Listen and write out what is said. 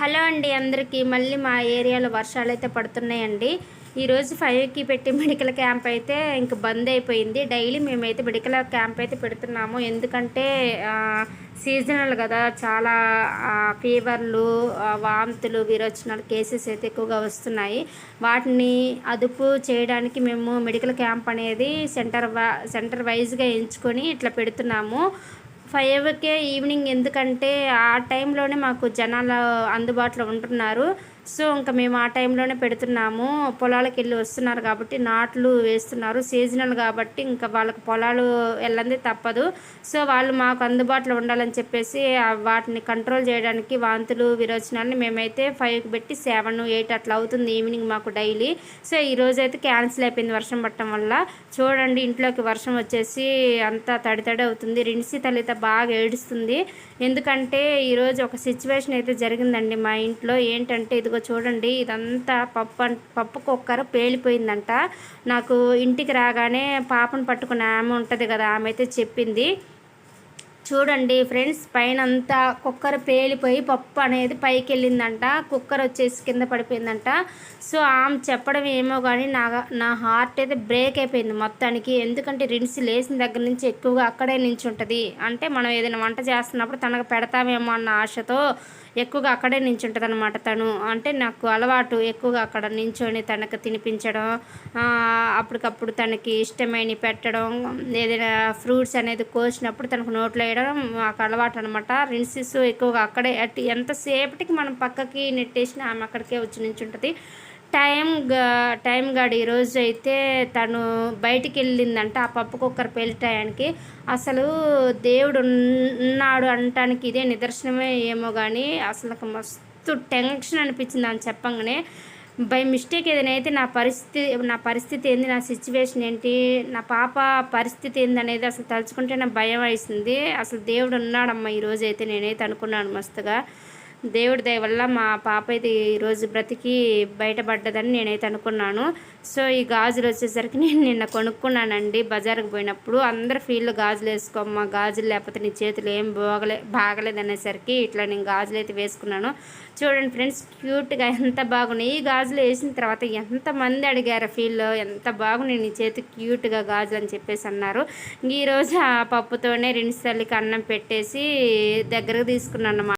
Hello అండి అందరికీ. మళ్ళీ మా ఏరియాలో వర్షాలు అయితే పడుతున్నాయండి ఈరోజు ఫైవ్కి పెట్టి మెడికల్ క్యాంప్ అయితే ఇంక బంద్ అయిపోయింది. డైలీ మేమైతే మెడికల్ క్యాంప్ అయితే పెడుతున్నాము. ఎందుకంటే సీజనల్ కదా. చాలా ఫీవర్లు వాంతులు విరోచనాలు కేసెస్ అయితే ఎక్కువగా వస్తున్నాయి. వాటిని అదుపు చేయడానికి మేము మెడికల్ క్యాంప్ అనేది సెంటర్ సెంటర్ వైజ్గా ఎంచుకొని ఇట్లా పెడుతున్నాము. ఫైవ్కే ఈవినింగ్ ఎందుకంటే ఆ టైంలోనే మాకు జనాలు అందుబాటులో ఉంటున్నారు. సో ఇంకా మేము ఆ టైంలోనే పెడుతున్నాము. పొలాలకు వెళ్ళి వస్తున్నారు కాబట్టి నాట్లు వేస్తున్నారు. సీజనల్ కాబట్టి ఇంకా వాళ్ళకి పొలాలు వెళ్ళంది తప్పదు. సో వాళ్ళు మాకు అందుబాటులో ఉండాలని చెప్పేసి వాటిని కంట్రోల్ చేయడానికి వాంతులు విరోచనాలని మేమైతే ఫైవ్కి పెట్టి సెవెన్ ఎయిట్ అట్లా అవుతుంది ఈవినింగ్ మాకు డైలీ. సో ఈరోజు అయితే క్యాన్సిల్ అయిపోయింది వర్షం పట్టడం వల్ల. చూడండి ఇంట్లోకి వర్షం వచ్చేసి అంతా తడి తడి అవుతుంది. రిన్సి తల్లిత బాగా ఏడుస్తుంది. ఎందుకంటే ఈరోజు ఒక సిచ్యువేషన్ అయితే జరిగిందండి మా ఇంట్లో. ఏంటంటే ఇదిగో చూడండి ఇదంతా పప్పు పప్పు కుక్కర్ పేలిపోయిందంట. నాకు ఇంటికి రాగానే పాపను పట్టుకున్న ఆమె ఉంటుంది కదా ఆమె అయితే చెప్పింది చూడండి ఫ్రెండ్స్ పైన అంతా కుక్కర్ పేలిపోయి పప్పు అనేది పైకి వెళ్ళిందంట కుక్కర్ వచ్చేసి కింద పడిపోయిందంట. సో ఆమె చెప్పడం ఏమో కానీ నా నా హార్ట్ అయితే బ్రేక్ అయిపోయింది మొత్తానికి. ఎందుకంటే రిన్స్ లేచిన దగ్గర నుంచి ఎక్కువగా అక్కడే నించుంటుంది. అంటే మనం ఏదైనా వంట చేస్తున్నప్పుడు తనకు పెడతామేమో అన్న ఆశతో ఎక్కువగా అక్కడే నించుంటుంది అనమాట తను. అంటే నాకు అలవాటు ఎక్కువగా అక్కడ నించొని తనకు తినిపించడం అప్పటికప్పుడు తనకి ఇష్టమైన పెట్టడం ఏదైనా ఫ్రూట్స్ అనేది కోసినప్పుడు తనకు నోట్లో వేయడం మాకు అలవాటు అనమాట రిన్సిస్ ఎక్కువగా అక్కడే అటు ఎంతసేపటికి మనం పక్కకి నెట్టేసినా ఆమె అక్కడికే వచ్చి నించుంటుంది టైం టైం గాడు ఈరోజు అయితే తను బయటికి వెళ్ళిందంట. ఆ పప్పు కుక్కర్ పెళ్ళి టయానికి అసలు దేవుడు ఉన్నాడు అనటానికి ఇదే నిదర్శనమే ఏమో కానీ అసలు మస్తు టెన్షన్ అనిపించింది అని చెప్పంగానే. బై మిస్టేక్ ఏదైనా అయితే నా పరిస్థితి నా పరిస్థితి ఏంది నా సిచ్యువేషన్ ఏంటి నా పాప పరిస్థితి ఏంది అనేది అసలు తలుచుకుంటే నా భయం వేసింది. అసలు దేవుడు ఉన్నాడమ్మా ఈరోజు అయితే నేనైతే అనుకున్నాను మస్తుగా. దేవుడి దయ వల్ల మా పాప అయితే ఈరోజు బ్రతికి బయటపడ్డదని నేనైతే అనుకున్నాను. సో ఈ గాజులు వచ్చేసరికి నేను నిన్న కొనుక్కున్నానండి బజార్కి పోయినప్పుడు. అందరు ఫీల్డ్ గాజులు వేసుకోమ్మా గాజులు లేకపోతే నీ చేతులు ఏం బాగలే బాగలేదు అనేసరికి ఇట్లా నేను గాజులు అయితే వేసుకున్నాను. చూడండి ఫ్రెండ్స్ క్యూట్గా ఎంత బాగున్నాయి. ఈ గాజులు వేసిన తర్వాత ఎంతమంది అడిగారు ఫీల్డ్ ఎంత బాగున్నాయి నీ చేతి క్యూట్గా గాజులు అని చెప్పేసి అన్నారు. ఈరోజు ఆ పప్పుతోనే రెండు తల్లికి అన్నం పెట్టేసి దగ్గరకు తీసుకున్నాను